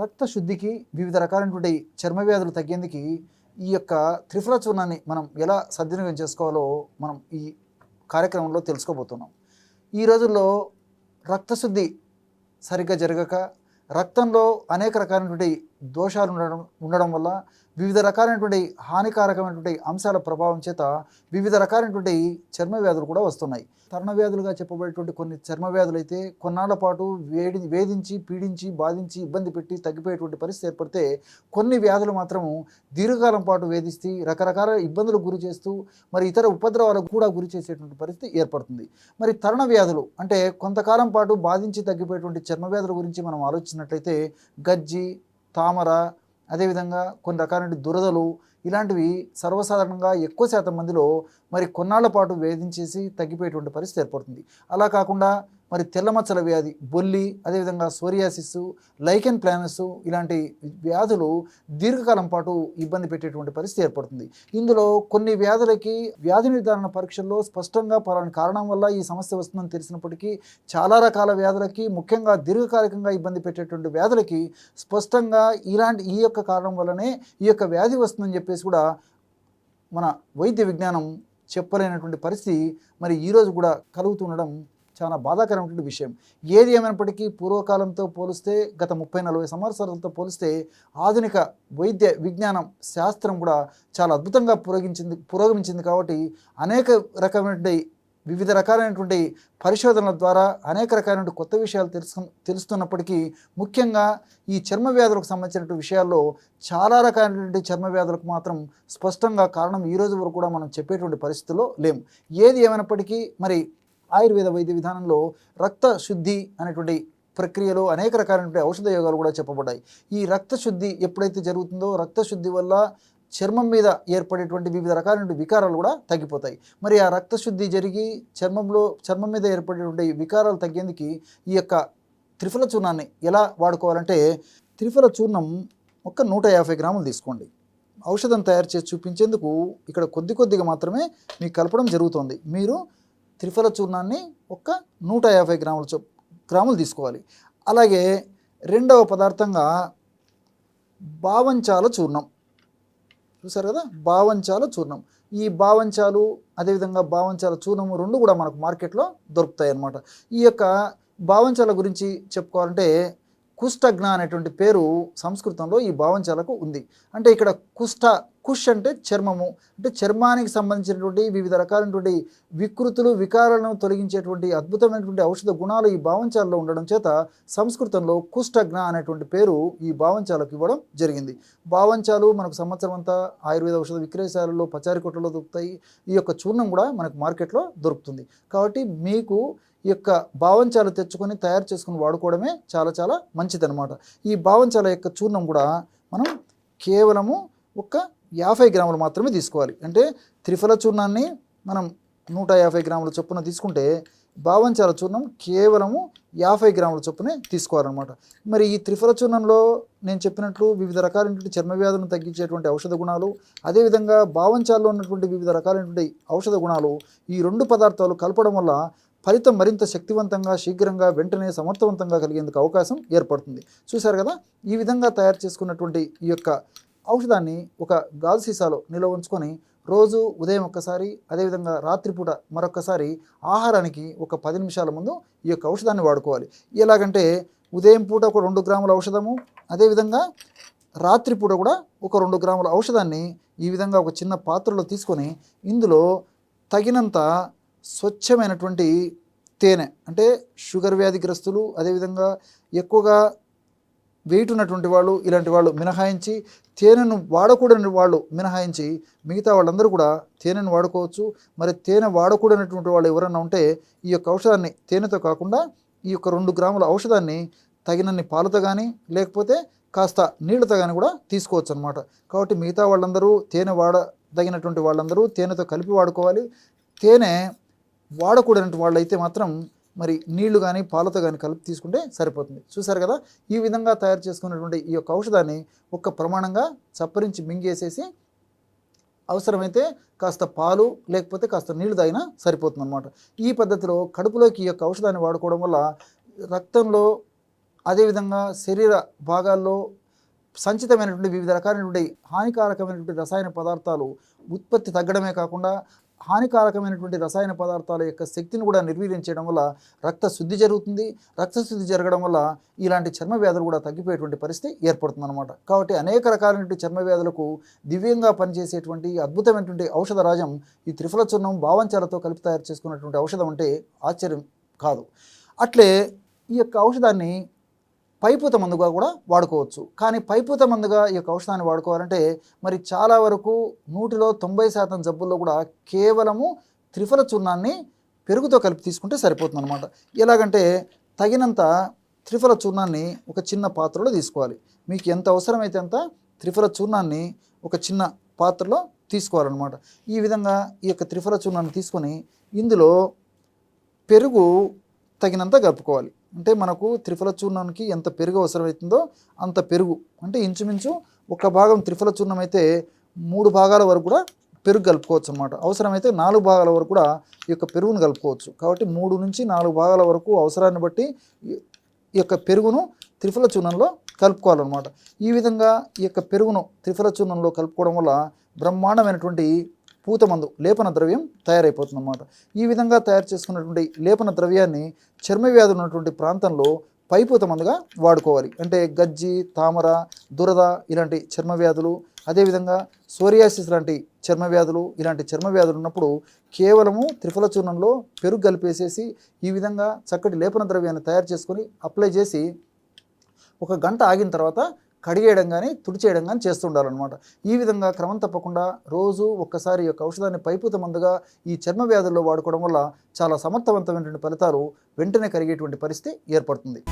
రక్త శుద్ధికి వివిధ రకాలైనటువంటి చర్మ వ్యాధులు తగ్గేందుకు ఈ యొక్క త్రిఫల చూర్ణాన్ని మనం ఎలా సద్వినియోగం చేసుకోవాలో మనం ఈ కార్యక్రమంలో తెలుసుకోబోతున్నాం. ఈ రోజుల్లో రక్తశుద్ధి సరిగ్గా జరగక రక్తంలో అనేక రకాలైనటువంటి దోషాలు ఉండడం ఉండడం వల్ల వివిధ రకాలైనటువంటి హానికారకమైనటువంటి అంశాల ప్రభావం చేత వివిధ రకాలైనటువంటి చర్మ వ్యాధులు కూడా వస్తున్నాయి. తరుణ వ్యాధులుగా చెప్పబడేటువంటి కొన్ని చర్మ వ్యాధులు అయితే కొన్నాళ్ళ పాటు వేడి వేధించి పీడించి బాధించి ఇబ్బంది పెట్టి తగ్గిపోయేటువంటి పరిస్థితి ఏర్పడితే కొన్ని వ్యాధులు మాత్రము దీర్ఘకాలం పాటు వేధిస్తూ రకరకాల ఇబ్బందులకు గురి చేస్తూ మరి ఇతర ఉపద్రవాలకు కూడా గురి చేసేటువంటి పరిస్థితి ఏర్పడుతుంది. మరి తరుణ వ్యాధులు అంటే కొంతకాలం పాటు బాధించి తగ్గిపోయేటువంటి చర్మ వ్యాధుల గురించి మనం ఆలోచించినట్లయితే గజ్జి తామర అదేవిధంగా కొన్ని రకాలైన దురదలు ఇలాంటివి సర్వసాధారణంగా ఎక్కువ శాతం మందిలో మరి కొన్నాళ్ళ పాటు వేధించేసి తగ్గిపోయేటువంటి పరిస్థితి ఏర్పడుతుంది. అలా కాకుండా మరి తెల్లమచ్చల వ్యాధి బొల్లి అదేవిధంగా సోరియాసిస్ లైకెన్ ప్లానస్ ఇలాంటి వ్యాధులు దీర్ఘకాలం పాటు ఇబ్బంది పెట్టేటువంటి పరిస్థితి ఏర్పడుతుంది. ఇందులో కొన్ని వ్యాధులకి వ్యాధి నిర్ధారణ పరీక్షల్లో స్పష్టంగా పలాని కారణం వల్ల ఈ సమస్య వస్తుందని తెలిసినప్పటికీ చాలా రకాల వ్యాధులకి ముఖ్యంగా దీర్ఘకాలికంగా ఇబ్బంది పెట్టేటువంటి వ్యాధులకి స్పష్టంగా ఇలాంటి ఈ యొక్క కారణం వల్లనే ఈ యొక్క వ్యాధి వస్తుందని చెప్పేసి కూడా మన వైద్య విజ్ఞానం చెప్పలేనటువంటి పరిస్థితి మరి ఈరోజు కూడా కలుగుతుండడం చాలా బాధాకరమైనటువంటి విషయం. ఏది ఏమైనప్పటికీ పూర్వకాలంతో పోలిస్తే గత ముప్పై నలభై సంవత్సరాలతో పోలిస్తే ఆధునిక వైద్య విజ్ఞానం శాస్త్రం కూడా చాలా అద్భుతంగా పురోగించింది పురోగమించింది కాబట్టి అనేక రకమైనటువంటి వివిధ రకాలైనటువంటి పరిశోధనల ద్వారా అనేక రకాలైన కొత్త విషయాలు తెలుసు తెలుస్తున్నప్పటికీ ముఖ్యంగా ఈ చర్మ వ్యాధులకు సంబంధించినటువంటి విషయాల్లో చాలా రకాలైనటువంటి చర్మ వ్యాధులకు మాత్రం స్పష్టంగా కారణం ఈ రోజు వరకు కూడా మనం చెప్పేటువంటి పరిస్థితిలో లేము ఏది ఏమైనప్పటికీ మరి ఆయుర్వేద వైద్య విధానంలో రక్త శుద్ధి అనేటువంటి ప్రక్రియలో అనేక రకాలైనటువంటి ఔషధ యోగాలు కూడా చెప్పబడ్డాయి. ఈ రక్త శుద్ధి ఎప్పుడైతే జరుగుతుందో రక్త శుద్ధి వల్ల చర్మం మీద ఏర్పడేటువంటి వివిధ రకాలైన వికారాలు కూడా తగ్గిపోతాయి. మరి ఆ రక్త శుద్ధి జరిగి చర్మంలో చర్మం మీద ఏర్పడేటువంటి వికారాలు తగ్గేందుకు ఈ యొక్క త్రిఫల చూర్ణాన్ని ఎలా వాడుకోవాలంటే త్రిఫల చూర్ణం ఒక నూట యాభై గ్రాములు తీసుకోండి. ఔషధం తయారు చేసి చూపించేందుకు ఇక్కడ కొద్ది కొద్దిగా మాత్రమే మీకు కలపడం జరుగుతుంది. మీరు త్రిఫల చూర్ణాన్ని ఒక నూట యాభై గ్రాముల చొప్ గ్రాములు తీసుకోవాలి. అలాగే రెండవ పదార్థంగా బావంచాల చూర్ణం. చూసారు కదా? బావంచాల చూర్ణం. ఈ బావంచాలు అదేవిధంగా బావంచాల చూర్ణము రెండు కూడా మనకు మార్కెట్లో దొరుకుతాయి అన్నమాట ఈ యొక్క భావంచాల గురించి చెప్పుకోవాలంటే కుష్టజ్ఞ అనేటువంటి పేరు సంస్కృతంలో ఈ భావంచాలకు ఉంది. అంటే ఇక్కడ కుష్ట కుష్ అంటే చర్మము. అంటే చర్మానికి సంబంధించినటువంటి వివిధ రకాలైనటువంటి వికృతులు వికారాలను తొలగించేటువంటి అద్భుతమైనటువంటి ఔషధ గుణాలు ఈ భావంచాలలో ఉండడం చేత సంస్కృతంలో కుష్టజ్ఞ అనేటువంటి పేరు ఈ భావంచాలకు ఇవ్వడం జరిగింది. భావంచాలు మనకు సంవత్సరం అంతా ఆయుర్వేద ఔషధ విక్రయశాలలో పచారి కొట్టలో దొరుకుతాయి. ఈ యొక్క చూర్ణం కూడా మనకు మార్కెట్లో దొరుకుతుంది. కాబట్టి మీకు ఈ యొక్క భావంచాలు తెచ్చుకొని తయారు చేసుకుని వాడుకోవడమే చాలా చాలా మంచిదన్నమాట. ఈ భావంచాల యొక్క చూర్ణం కూడా మనం కేవలము ఒక యాభై గ్రాములు మాత్రమే తీసుకోవాలి. అంటే త్రిఫల చూర్ణాన్ని మనం నూట యాభై గ్రాముల చొప్పున తీసుకుంటే భావంచాల చూర్ణం కేవలము యాభై గ్రాముల చొప్పునే తీసుకోవాలన్నమాట. మరి ఈ త్రిఫల చూర్ణంలో నేను చెప్పినట్లు వివిధ రకాలైనటువంటి చర్మ వ్యాధులను తగ్గించేటువంటి ఔషధ గుణాలు అదేవిధంగా భావంచాల్లో ఉన్నటువంటి వివిధ రకాలైనటువంటి ఔషధ గుణాలు ఈ రెండు పదార్థాలు కలపడం వల్ల ఫలితం మరింత శక్తివంతంగా శీఘ్రంగా వెంటనే సమర్థవంతంగా కలిగేందుకు అవకాశం ఏర్పడుతుంది. చూశారు కదా? ఈ విధంగా తయారు చేసుకున్నటువంటి ఈ యొక్క ఔషధాన్ని ఒక గాజు సీసాలో నిల్వ ఉంచుకొని రోజు ఉదయం ఒక్కసారి అదేవిధంగా రాత్రిపూట మరొకసారి ఆహారానికి ఒక పది నిమిషాల ముందు ఈ యొక్క ఔషధాన్ని వాడుకోవాలి. ఎలాగంటే ఉదయం పూట ఒక రెండు గ్రాముల ఔషధము అదేవిధంగా రాత్రిపూట కూడా ఒక రెండు గ్రాముల ఔషధాన్ని ఈ విధంగా ఒక చిన్న పాత్రలో తీసుకొని ఇందులో తగినంత స్వచ్ఛమైనటువంటి తేనె అంటే షుగర్ వ్యాధిగ్రస్తులు అదేవిధంగా ఎక్కువగా వెయిట్ ఉన్నటువంటి వాళ్ళు ఇలాంటి వాళ్ళు మినహాయించి తేనెను వాడకూడని వాళ్ళు మినహాయించి మిగతా వాళ్ళందరూ కూడా తేనెను వాడుకోవచ్చు. మరి తేనె వాడకూడనటువంటి వాళ్ళు ఎవరైనా ఉంటే ఈ యొక్క ఔషధాన్ని తేనెతో కాకుండా ఈ యొక్క రెండు గ్రాముల ఔషధాన్ని తగినన్ని పాలతో కానీ లేకపోతే కాస్త నీళ్ళతో కానీ కూడా తీసుకోవచ్చు అనమాట కాబట్టి మిగతా వాళ్ళందరూ తేనె వాడదగినటువంటి వాళ్ళందరూ తేనెతో కలిపి వాడుకోవాలి. తేనె వాడకూడనటువంటి వాళ్ళు అయితే మాత్రం మరి నీళ్ళు కానీ పాలతో కానీ కలిపి తీసుకుంటే సరిపోతుంది. చూసారు కదా? ఈ విధంగా తయారు చేసుకున్నటువంటి ఈ యొక్క ఔషధాన్ని ఒక్క ప్రమాణంగా చప్పరించి మింగేసేసి అవసరమైతే కాస్త పాలు లేకపోతే కాస్త నీళ్ళు తాగినా సరిపోతుంది అనమాట ఈ పద్ధతిలో కడుపులోకి ఈ యొక్క ఔషధాన్ని వాడుకోవడం వల్ల రక్తంలో అదేవిధంగా శరీర భాగాల్లో సంచితమైనటువంటి వివిధ రకాలైనటువంటి హానికారకమైనటువంటి రసాయన పదార్థాలు ఉత్పత్తి తగ్గడమే కాకుండా హానికారకమైనటువంటి రసాయన పదార్థాల యొక్క శక్తిని కూడా నిర్వీర్యం చేయడం వల్ల రక్త శుద్ధి జరుగుతుంది. రక్త శుద్ధి జరగడం వల్ల ఇలాంటి చర్మ వ్యాధులు కూడా తగ్గిపోయేటువంటి పరిస్థితి ఏర్పడుతుంది అనమాట కాబట్టి అనేక రకాలైనటువంటి చర్మ వ్యాధులకు దివ్యంగా పనిచేసేటువంటి అద్భుతమైనటువంటి ఔషధ రాజం ఈ త్రిఫల చూర్ణం భావంచాలతో కలిపి తయారు చేసుకున్నటువంటి ఔషధం అంటే ఆశ్చర్యం కాదు. అట్లే ఈ యొక్క ఔషధాన్ని పైపూత మందుగా కూడా వాడుకోవచ్చు. కానీ పైపూత మందుగా ఈ యొక్క ఔషధాన్ని వాడుకోవాలంటే మరి చాలా వరకు నూటిలో తొంభై శాతం జబ్బుల్లో కూడా కేవలము త్రిఫల చూర్ణాన్ని పెరుగుతో కలిపి తీసుకుంటే సరిపోతుంది అనమాట ఎలాగంటే తగినంత త్రిఫల చూర్ణాన్ని ఒక చిన్న పాత్రలో తీసుకోవాలి. మీకు ఎంత అవసరమైతే అంత త్రిఫల చూర్ణాన్ని ఒక చిన్న పాత్రలో తీసుకోవాలన్నమాట. ఈ విధంగా ఈ యొక్క త్రిఫల చూర్ణాన్ని తీసుకొని ఇందులో పెరుగు తగినంత కలుపుకోవాలి. అంటే మనకు త్రిఫల చూర్ణానికి ఎంత పెరుగు అవసరమవుతుందో అంత పెరుగు. అంటే ఇంచుమించు ఒక భాగం త్రిఫల చూర్ణం అయితే మూడు భాగాల వరకు కూడా పెరుగు కలుపుకోవచ్చు అనమాట అవసరమైతే నాలుగు భాగాల వరకు కూడా ఈ యొక్క పెరుగును కలుపుకోవచ్చు. కాబట్టి మూడు నుంచి నాలుగు భాగాల వరకు అవసరాన్ని బట్టి ఈ- ఈ యొక్క పెరుగును త్రిఫల చూర్ణంలో కలుపుకోవాలన్నమాట. ఈ విధంగా ఈ యొక్క పెరుగును త్రిఫల చూర్ణంలో కలుపుకోవడం వల్ల బ్రహ్మాండమైనటువంటి పూతమందు లేపన ద్రవ్యం తయారైపోతుందన్నమాట. ఈ విధంగా తయారు చేసుకున్నటువంటి లేపన ద్రవ్యాన్ని చర్మ వ్యాధులు ఉన్నటువంటి ప్రాంతంలో పైపూత మందుగా వాడుకోవాలి. అంటే గజ్జి తామర దురద ఇలాంటి చర్మ వ్యాధులు అదేవిధంగా సోరియాసిస్ లాంటి చర్మ వ్యాధులు ఇలాంటి చర్మ వ్యాధులు ఉన్నప్పుడు కేవలము త్రిఫల చూర్ణంలో పెరుగు కలిపేసేసి ఈ విధంగా చక్కటి లేపన ద్రవ్యాన్ని తయారు చేసుకొని అప్లై చేసి ఒక గంట ఆగిన తర్వాత కడిగేయడం కానీ తుడిచేయడం కానీ చేస్తుండాలన్నమాట. ఈ విధంగా క్రమం తప్పకుండా రోజు ఒక్కసారి యొక్క ఔషధాన్ని పైపుత మందుగా ఈ చర్మ వ్యాధుల్లో వాడుకోవడం వల్ల చాలా సమర్థవంతమైనటువంటి ఫలితాలు వెంటనే కరిగేటువంటి పరిస్థితి ఏర్పడుతుంది.